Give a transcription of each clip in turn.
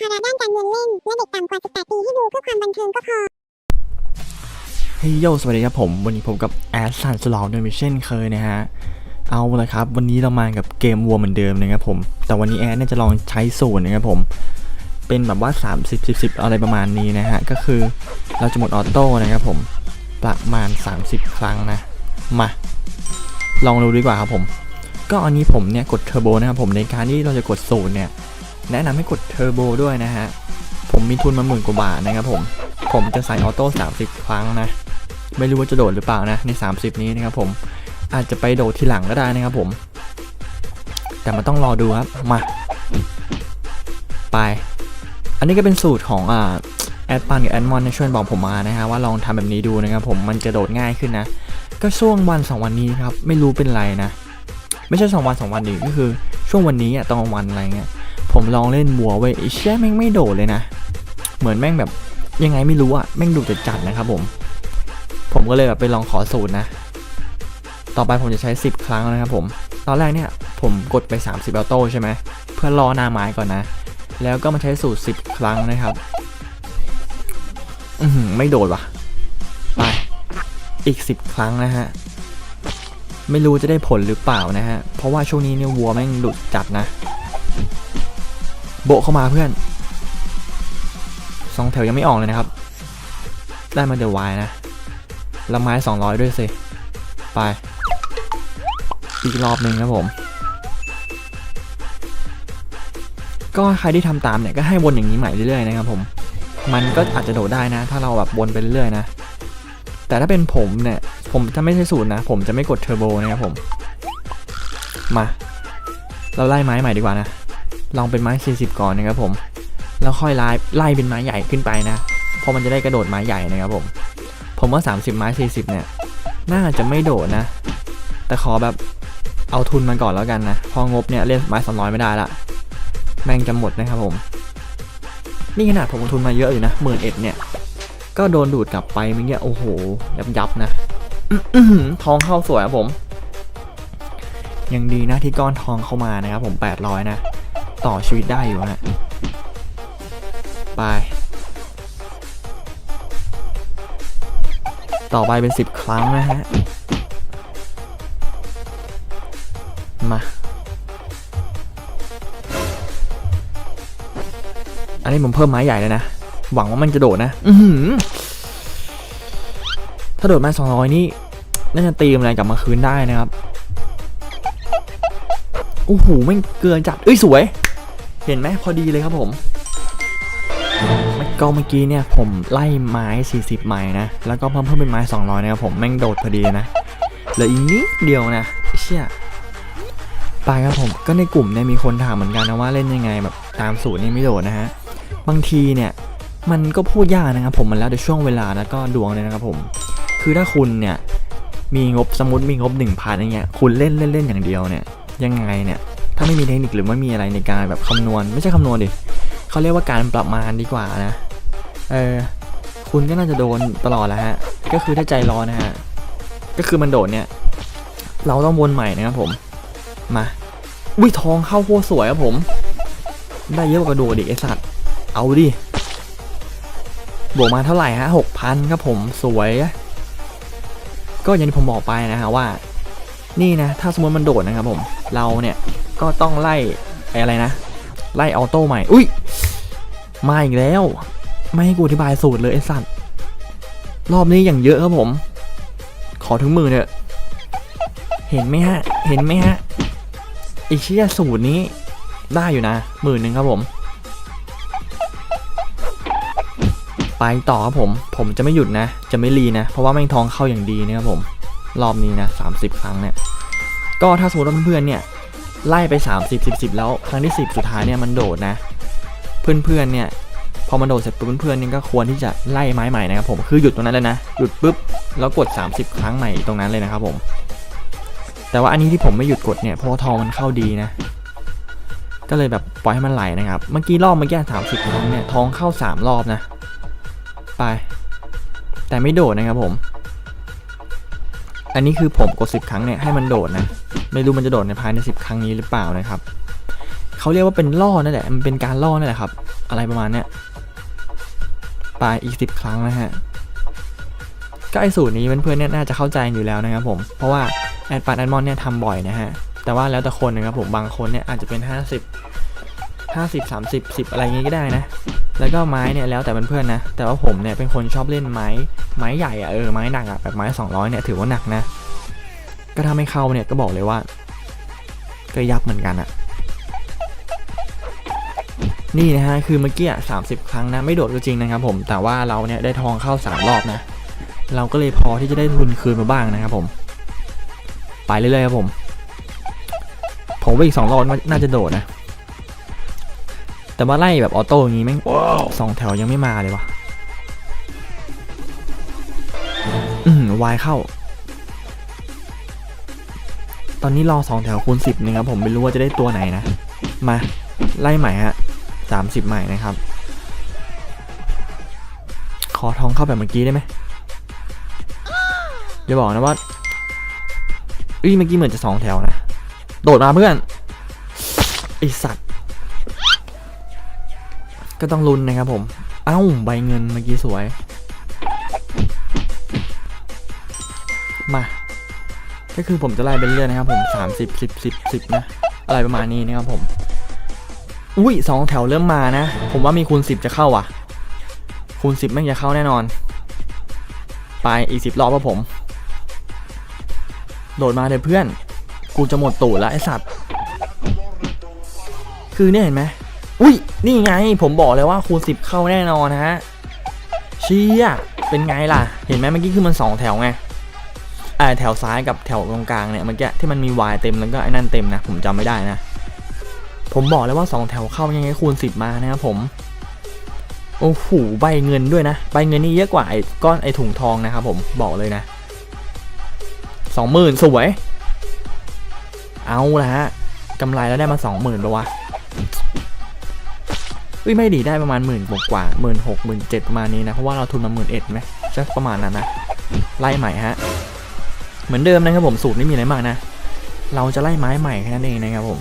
ภาระด้านการเงินเล่น และเด็กต่ำกว่า 18 ปีที่ดูเพื่อความบันเทิงก็พอเฮ้ยโยสวัสดีครับผม วันนี้ผมกับแอดสันสลองเดิมเช่นเคยนะฮะ เอาละครับ วันนี้เรามากับเกมวัวเหมือนเดิมนะครับผม แต่วันนี้แอดเนี่ยจะลองใช้สูตรนะครับผม เป็นแบบว่า 30 10 10 อะไรประมาณนี้นะฮะ ก็คือเราจะหมดออโต้นะครับผม ประมาณ 30 ครั้งนะ มา ลองดูดีกว่าครับผม ก็อันนี้ผมเนี่ยกดเทอร์โบนะครับผมในการที่เราจะกดสูตรเนี่ย แนะนำให้กดเทอร์โบด้วยนะฮะ ผมมีทุนมาหมื่นกว่าบาทนะครับผม ผมจะใส่ออโต้30 ครั้งนะ ไม่รู้ว่าจะโดดหรือเปล่านะใน 30 นี้นะครับผม อาจจะไปโดดทีหลังก็ได้นะครับผม แต่มันต้องรอดูครับ มา ไป อันนี้ก็เป็นสูตรของอ่าแอดปันกับแอดมอนช่วยบอกผมมานะฮะว่าลองทำแบบนี้ดูนะครับผมมันจะโดดง่ายขึ้นนะ ก็ช่วงวัน 2 วันนี้ครับ ไม่รู้เป็นไรนะ ไม่ใช่ 2 วัน 2 วันดิก็คือช่วงวันนี้อะตอนวันอะไรเงี้ย ผมลองเล่นบัวไว้ยไอ้เชี่ยแม่งไม่โดดเลยนะ เหมือนแม่งแบบยังไงไม่รู้อะแม่งดูจะจัดนะครับผม ผมก็เลยแบบไปลองขอสูตรนะ ต่อไปผมจะใช้ 10 ครั้งนะครับผม ตอนแรกเนี่ยผมกดไป 30ออโต้ใช่ไหมเพื่อรอหน้าไม้ก่อนนะ แล้วก็มาใช้สูตร 10 ครั้งนะครับ อือหือไม่โดดว่ะ ไป อีก 10 ครั้งนะฮะ ไม่รู้จะได้ผลหรือเปล่านะฮะ เพราะว่าช่วงนี้เนี่ยวัวแม่งดุจัดนะ โบเข้ามาเพื่อนสองแถวยังไม่ออกเลยนะครับ ได้มาเดยววายนะล้วไม้200ด้วยสิ ไป อีกรอบหนึ่งครับผม ก็ใครที่ทำตามเนี่ยก็ให้วนอย่างนี้ใหม่เรื่อยๆนะครับผม มันก็อาจจะโดดได้นะ ถ้าเราแบบวนไปเรื่อยๆนะ แต่ถ้าเป็นผมเนี่ย ผมจะไม่ใช่สูตรนะ ผมจะไม่กดเทอร์โบนะครับผม มา เราไล่ไม้ใหม่ดีกว่านะ ลองเป็นไม้ 40 ก่อนนะครับผม แล้วค่อยไล่ไล่เป็นไม้ใหญ่ขึ้นไปนะเพราะมันจะได้กระโดดไม้ใหญ่นะครับผม ผมว่า 30 ไม้ 40 เนี่ย น่าจะไม่โดดนะ แต่ขอแบบเอาทุนมาก่อนแล้วกันนะ พองบเนี่ยเล่นไม้200 ไม่ได้ละ แม่งจะหมดนะครับผม นี่ขนาดผมลงทุนมาเยอะอยู่นะหมื่นเอ็ดเนี่ย ก็โดนดูดกลับไปเมื่อกี้โอ้โห ยับยับนะทองเข้าสวยครับผม ยังดีนะที่ก้อนทองเข้ามานะครับผม 800 นะ ต่อชีวิตได้อยู่ฮะ ไป ต่อไปเป็น 10 ครั้งนะฮะ มา อันนี้ผมเพิ่มไม้ใหญ่เลยนะ หวังว่ามันจะโดดนะ อืถ้าโดดมา200 นี่ น่าจะตีมอะไรกลับมาคืนได้นะครับโอ้โหไม่เกินจัด เอ้ย สวย เห็นไหมพอดีเลยครับผมก็เมื่อกี้เนี่ยผมไล่ไม้ 40 ไม้นะ แล้วก็เพิ่มเพิ่มเป็นไม้ 200 นะครับผมแม่งโดดพอดีนะ เหลืออีกนิดเดียวนะเชี่ยไปครับผมก็ในกลุ่มเนี่ยมีคนถามเหมือนกันนะว่าเล่นยังไงแบบตามสูตรนี่ไม่โดดนะฮะ บางทีเนี่ยมันก็พูดยากนะครับผมมันแล้วแต่ช่วงเวลาแล้วก็ดวงเลยนะครับผม คือถ้าคุณเนี่ยมีงบสมมติมีงบ 1,000อย่างเงี้ยคุณเล่นเล่นเล่นอย่างเดียวเนี่ยยังไงเนี่ย ถ้าไม่มีเทคนิคหรือไม่มีอะไรในการแบบคำนวณ ไม่ใช่คำนวณดิเขาเรียกว่าการประมาณดีกว่านะ เออ คุณก็น่าจะโดนตลอดแหล้วฮะ ก็คือถ้าใจร้อนนะฮะ ก็คือมันโดดเนี่ย เราต้องวนใหม่นะครับผม มาอุ้ยทองเข้าโคตรสวยครับผม ได้เยอะกว่ากระโดดดิไอสัตว์ เอาดิ บวกมาเท่าไหร่ฮะหกพันครับผมสวย ก็อย่างที่ผมบอกไปนะฮะว่า นี่นะ ถ้าสมมติมันโดดนะครับผม เราเนี่ย ก็ต้องไล่ไอ้อะไรนะ ไล่ออโต้ใหม่ อุ้ย มาอีกแล้ว ไม่ให้กูอธิบายสูตรเลยไอ้สัตว์รอบนี้อย่างเยอะครับผม ขอถึงมือเถอะเห็นไหมฮะ เห็นไหมฮะไอเชี่ยสูตรนี้ได้อยู่นะหมื่นหนึ่งครับผม ไปต่อครับผม ผมจะไม่หยุดนะ จะไม่รีนะ เพราะว่าแม่งทองเข้าอย่างดีนะครับผม รอบนี้นะ30 ครั้งเนี่ย ก็ถ้าสมมติว่าเพื่อนๆเนี่ย ไล่ไป 30 10 10 แล้วครั้งที่ 10 สุดท้ายเนี่ยมันโดดนะ เพื่อนๆเนี่ยพอมันโดดเสร็จปุ๊บเพื่อนๆเนี่ยก็ควรที่จะไล่ไม้ใหม่นะครับผมคือหยุดตรงนั้นเลยนะหยุดปุ๊บแล้วกด 30 ครั้งใหม่ตรงนั้นเลยนะครับผม แต่ว่าอันนี้ที่ผมไม่หยุดกดเนี่ยเพราะทองมันเข้าดีนะ ก็เลยแบบปล่อยให้มันไหลนะครับเมื่อกี้รอบเมื่อกี้สามสิบครั้งเนี่ยทองเข้าสามรอบนะ ไป แต่ไม่โดดนะครับผม อันนี้คือผมกดสิบครั้งเนี่ยให้มันโดดนะ ไม่รู้มันจะโดดในภายในสิบครั้งนี้หรือเปล่านะครับเขาเรียกว่าเป็นล่อนั่นแหละ มันเป็นการล่อนั่นแหละครับ อะไรประมาณเนี้ยไปอีกสิบครั้งนะฮะก็ไอสูตรนี้เพื่อนๆเนี่ยน่าจะเข้าใจอยู่แล้วนะครับผม เพราะว่าแอดปาร์แอดมอนเนี่ยทำบ่อยนะฮะ แต่ว่าแล้วแต่คนนะครับผม บางคนเนี่ยอาจจะเป็น 50 50 30 10 อะไรเงี้ยก็ได้นะ แล้วก็ไม้เนี่ยแล้วแต่เพื่อนๆนะ แต่ว่าผมเนี่ยเป็นคนชอบเล่นไม้ไม้ใหญ่อะเออไม้หนักอะแบบไม้ 200เนี่ยถือว่าหนักนะ ก็ถ้าไม่เข้าเนี่ยก็บอกเลยว่า ก็ยับเหมือนกันอะนี่นะฮะคือเมื่อกี้อะ30ครั้งนะไม่โดดก็จริงนะครับผมแต่ว่าเราเนี่ยได้ทองเข้า3รอบนะ เราก็เลยพอที่จะได้ทุนคืนมาบ้างนะครับผม ไปเรื่อยๆครับผม ผมว่าอีกสองรอบน่าจะโดดนะ แต่ว่าไล่แบบออโต้อย่างงี้แม่งสองแถวยังไม่มาเลยวะอืมวายเข้า ตอนนี้รอสองแถวคูณสิบนึงครับผมไม่รู้ว่าจะได้ตัวไหนนะ มา ไล่ใหม่ฮะสามสิบใหม่นะครับ ขอทองเข้าแบบเมื่อกี้ได้ไหมอย่าบอกนะว่าเอ้ยเมื่อกี้เหมือนจะสองแถวนะ โดดมาเพื่อนไอสัตว์ ก็ต้องลุ้นนะครับผม เอ้าใบเงินเมื่อกี้สวย มา ก็คือผมจะไล่เป็นเรื่อยนะครับผม 30 10 10 10 นะ อะไรประมาณนี้นะครับผม อุ้ยสองแถวเริ่มมานะ ผมว่ามีคูณ 10 จะเข้าอะ คูณ 10 แม่งจะเข้าแน่นอน ไปอีก 10 รอบครับผม โดดมาเลยเพื่อน กูจะหมดตูดแล้วไอสัตว์ คือเนี่ยเห็นไหม อุ้ยนี่ไงผมบอกเลยว่าคูณสิบเข้าแน่นอนนะฮะเชี่ยเป็นไงล่ะ เห็นไหมเมื่อกี้คือมันสองแถวไงอ่าแถวซ้ายกับแถวตรงกลางเนี่ยเมื่อกี้ที่มันมี Y เต็มแล้วก็ไอ้นั่นเต็มนะ ผมจำไม่ได้นะ ผมบอกเลยว่าสองแถวเข้ายังไงคูณสิบมานะครับผมโอ้โหใบเงินด้วยนะใบเงินนี่เยอะกว่าไอ้ก้อนไอ้ถุงทองนะครับผมบอกเลยนะสองหมื่นสวย เอาละฮะกำไรแล้วได้มาสองหมื่นปะวะ อุ้ยไม่ดีได้ประมาณหมื่นกว่าหมื่นหกหมื่นเจ็ดประมาณนี้นะ เพราะว่าเราทุนมาหมื่นเอ็ดไหมจะประมาณนั้นนะ ไล่ใหม่ฮะ เหมือนเดิมนะครับผมสูตรไม่มีอะไรมากนะ เราจะไล่ไม้ใหม่แค่นั้นเองนะครับผม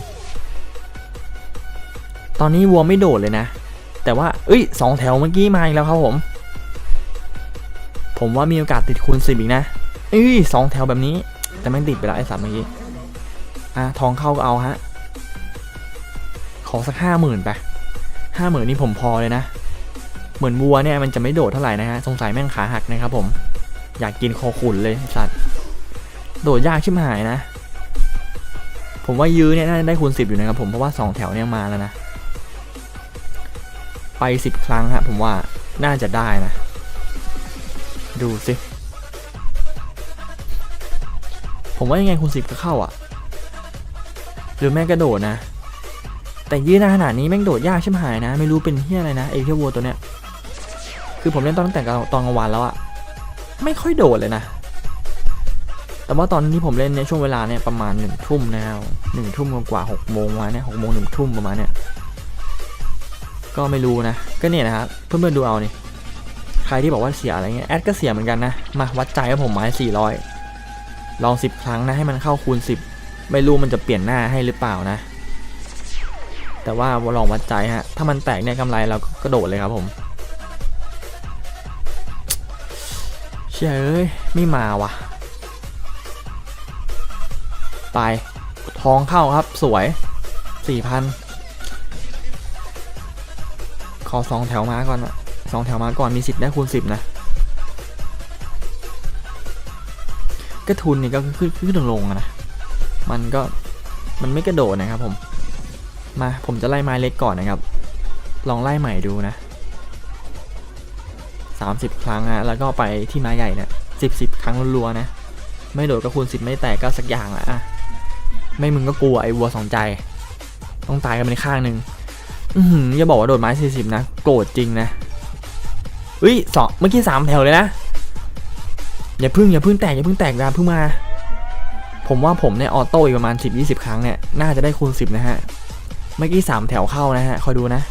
ตอนนี้วัวไม่โดดเลยนะ แต่ว่าเอ้ยสองแถวเมื่อกี้มาอีกแล้วครับผม ผมว่ามีโอกาสติดคูณสิบอีกนะเอ้ยสองแถวแบบนี้ แต่ไม่ติดไปแล้วไอ้สัตว์เมื่อกี้อะทองเข้าก็เอาฮะ ขอสักห้าหมื่นไป ห้าหมื่นนี่ผมพอเลยนะ เหมือนวัวเนี่ยมันจะไม่โดดเท่าไหร่นะฮะ สงสัยแม่งขาหักนะครับผม อยากกินโคขุนเลยสัตว์ โดดยากชิบหายนะ ผมว่ายื้อเนี่ยน่าจะได้คูณสิบอยู่นะครับผม เพราะว่าสองแถวเนี่ยมาแล้วนะ ไปสิบครั้งฮะผมว่าน่าจะได้นะ ดูสิ ผมว่ายังไงคูณสิบก็เข้าอะ หรือแม่งกระโดดนะ แต่ยืนนาขนาดนี้แม่งโดดยากช่ไหายนะ ไม่รู้เป็นเฮียอะไรนะไอเฮียวัวตัวเนี้ยคือผมเล่นตอนตั้งแต่ตอนกลางวันแล้วอะไม่ค่อยโดดเลยนะ แต่ว่าตอนที่ผมเล่นในช่วงเวลาเนี่ยประมาณหนึ่งทุ่มนะครับหนึ่งทุ่มกว่าหกโมงมาเนี่ยหกโมงหนึ่งทุ่มประมาณเนี่ยก็ไม่รู้นะ ก็เนี่ยนะครับเพื่อนๆดูเอานี่ใครที่บอกว่าเสียอะไรเงี้ยแอดก็เสียเหมือนกันนะ มาวัดใจกับผมไม้สี่ร้อยลองสิบครั้งนะให้มันเข้าคูณสิบไม่รู้มันจะเปลี่ยนหน้าให้หรือเปล่านะ แต่ว่าลองวัดใจฮะ ถ้ามันแตกเนี่ยกำไรเราก็กระโดดเลยครับผม เชื่ยเอ้ย ไม่มาว่ะ ไปทองเข้าครับสวยสี่พันขอสองแถวมาก่อนอะสองแถวมาก่อนมีสิทธิ์ได้คูณสิบนะก็ทุนนี่ก็ขึ้นขึ้นลงอะนะ มันก็มันไม่กระโดดนะครับผม มาผมจะไล่ไม้เล็กก่อนนะครับ ลองไล่ใหม่ดูนะ 30 ครั้งฮะแล้วก็ไปที่ไม้ใหญ่เนี่ยสิบสิบครั้งรัวๆนะ ไม่โดดก็คูณสิบไม่แตกก็สักอย่างละอะไม่มึงก็กลัวไอ้วัวสองใจ ต้องตายกันเป็นข้างหนึ่งอือออย่าบอกว่าโดดไม้สี่สิบนะโกรธจริงนะอุ้ยสองเมื่อกี้สามแถวเลยนะอย่าพึ่งอย่าพึ่งแตกอย่าพึ่งแตกนะพึ่งมา ผมว่าผมเนี่ยออโต้อีกประมาณ 10-20 ครั้งเนี่ยน่าจะได้คูณ 10 นะฮะ เมื่อกี้3แถวเข้านะฮะ คอยดูนะ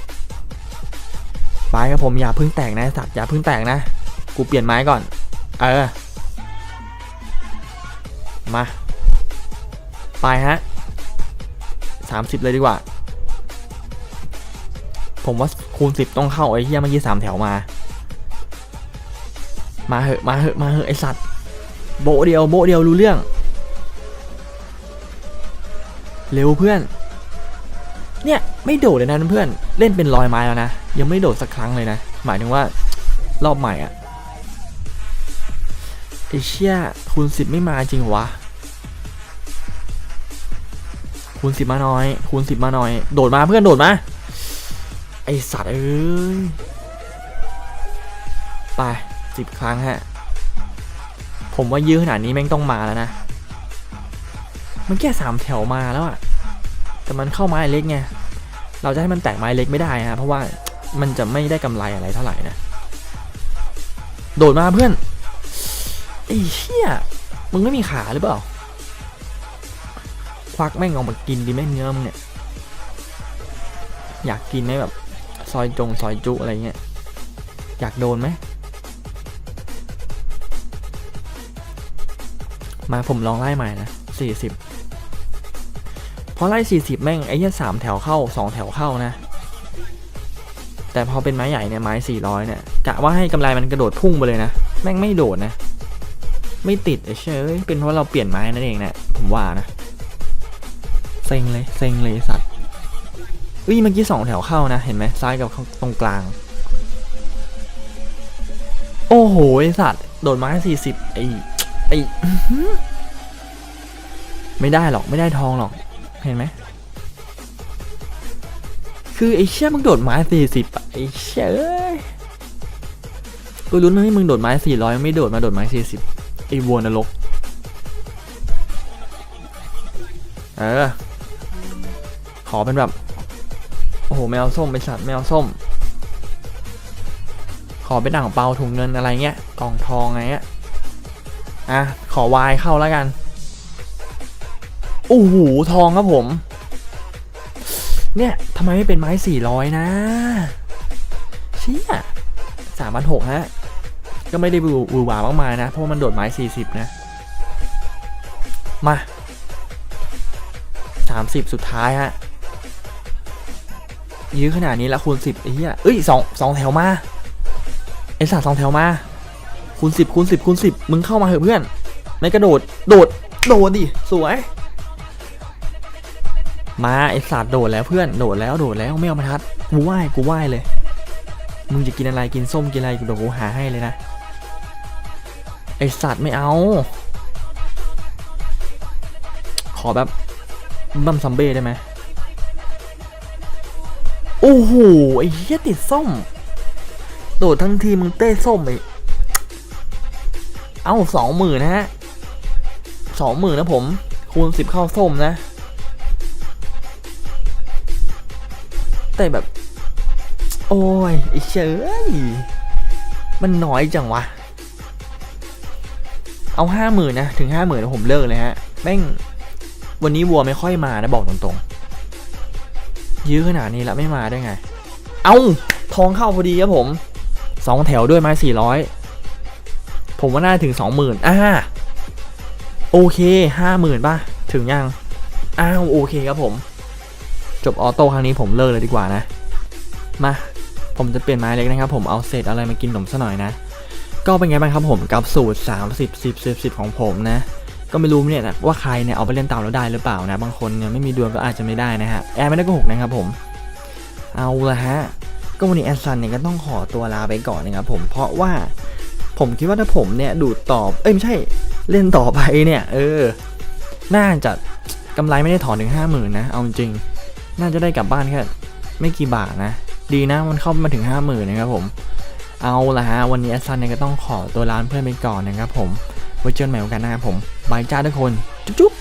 ไปครับผมอย่าพึ่งแตกนะสัตว์อย่าพึ่งแตกนะ กูเปลี่ยนไม้ก่อน เออ มา ไปฮะ30เลยดีกว่า ผมว่าคูณสิบต้องเข้าไอ้เหี้ยเมื่อกี้สามแถวมา มาเหอะมาเหอะมาเหอะไอสัตว์ โบเดียวโบเดียวรู้เรื่อง เร็วเพื่อน เนี่ยไม่โดดเลยนะเพื่อนเล่นเป็นรอยไม้แล้วนะยังไม่โดดสักครั้งเลยนะ หมายถึงว่ารอบใหม่อะไอเชี่ยคูณสิบไม่มาจริงเหรอวะคูณสิบมาหน่อยคูณสิบมาหน่อย โดดมาเพื่อนโดดมาไอสัตว์เอ้ยไปสิบครั้งฮะผมว่ายื้อขนาดนี้แม่งต้องมาแล้วนะ มันแค่สามแถวมาแล้วอะ แต่มันเข้าไม้เล็กไงเราจะให้มันแตกไม้เล็กไม่ได้ฮะเพราะว่ามันจะไม่ได้กำไรอะไรเท่าไหร่นะโดดมาเพื่อนไอ้เชี่ยมึงไม่มีขาหรือเปล่าควักแม่งออกมากินดิแม่เนื้อมึงเนี่ยอยากกินไหมแบบซอยจงซอยจุอะไรเงี้ยอยากโดนไหมมาผมลองไล่ใหม่นะสี่สิบ พอไล่สี่สิบแม่งไอ้เหี้ยสามแถวเข้าสองแถวเข้านะ แต่พอเป็นไม้ใหญ่เนี่ยไม้สี่ร้อยเนี่ยกะว่าให้กำไรมันกระโดดพุ่งไปเลยนะ แม่งไม่โดดนะ ไม่ติดเชยเป็นเพราะเราเปลี่ยนไม้นั่นเองนะผมว่านะเซ็งเลยเซ็งเลยสัตว์อุ้ยเมื่อกี้สองแถวเข้านะเห็นไหมซ้ายกับตรงกลาง โอ้โหไอสัตว์โดดไม้สี่สิบไอไออื้อหือไม่ได้หรอกไม่ได้ทองหรอก เห็นไหมคือไอเชี่ยมึงโดดไม้สี่สิบไอเชี่ยเอ้ยกูรู้นะให้มึงโดดไม้สี่ร้อยไม่โดดมาโดดไม้สี่สิบไอวัวนรกเออขอเป็นแบบ โอ้โหแมวส้มเป็นสัตว์แมวส้ม ขอเป็นอ่างเปาถุงเงินอะไรเงี้ยกล่องทองอะไรเงี้ยอะขอวายเข้าแล้วกัน โอ้โหทองครับผม เนี่ยทำไมไม่เป็นไม้สี่ร้อยนะเชี่ยสามพันหกฮะ ก็ไม่ได้บูบูหวามากมายนะ เพราะมันโดดไม้สี่สิบนะ มาสามสิบสุดท้ายฮะ ยื้อขนาดนี้แล้วคูณสิบไอ้เหี้ยเอ้ยสองสองแถวมาไอ้สัตว์สองแถวมา คูณสิบคูณสิบคูณสิบมึงเข้ามาเถอะเพื่อน ไม่กระโดด โดด โดดดิ สวย มาไอ้สัตว์โดดแล้วเพื่อนโดดแล้วโดดแล้วไม่เอามาทัดกูไหว้กูไหว้เลย มึงจะกินอะไรกินส้มกินอะไรกูเดี๋ยวกูหาให้เลยนะไอสัตว์ไม่เอา ขอแบบบัมซัมเบ้ได้ไหมโอ้โหไอ้เหี้ยติดส้ม โดดทั้งทีมึงเต้ส้มไปเอาสองหมื่นนะฮะสองหมื่นนะผม คูณสิบเข้าส้มนะ แต่แบบ โอ้ยไอ้เชยมันน้อยจังวะ เอาห้าหมื่นนะ ถึงห้าหมื่นผมเลิกเลยฮะ แม่ง วันนี้วัวไม่ค่อยมานะ บอกตรงๆ ยื้อขนาดนี้แล้วไม่มาได้ไง เอาทองเข้าพอดีครับผมสองแถวด้วยไม้สี่ร้อยผมว่าน่าถึงสองหมื่นอ่าโอเคห้าหมื่นป่ะ ถึงยัง อ้าว โอเคครับผม จบออโต้ครั้งนี้ผมเลิกเลยดีกว่านะ มาผมจะเปลี่ยนไม้เล็กนะครับผมเอาเศษอะไรมากินหนมซะหน่อยนะ ก็เป็นไงบ้างครับผมกับสูตร 30 10 10 10 ของผมนะ ก็ไม่รู้เนี่ยว่าใครเนี่ยเอาไปเล่นตามแล้วได้หรือเปล่านะ บางคนเนี่ยไม่มีดวงก็อาจจะไม่ได้นะฮะแอร์ไม่ได้โกหกนะครับผม เอาละฮะก็วันนี้แอดซันเนี่ยก็ต้องขอตัวลาไปก่อนนะครับผมเพราะว่าผมคิดว่าถ้าผมเนี่ยดูดตอบเอ้ยไม่ใช่เล่นต่อไปเนี่ย เออ น่าจะกำไรไม่ได้ถอนถึงห้าหมื่นนะเอาจริง น่าจะได้กลับบ้านแค่ไม่กี่บาทนะ ดีนะมันเข้ามาถึงห้าหมื่นนะครับผม เอาละฮะ วันนี้แอซันเนี่ยก็ต้องขอตัวลาเพื่อนไปก่อนนะครับผม ไว้เจอกันใหม่โอกาสหน้าครับผมบายจ้าทุกคน จุ๊บ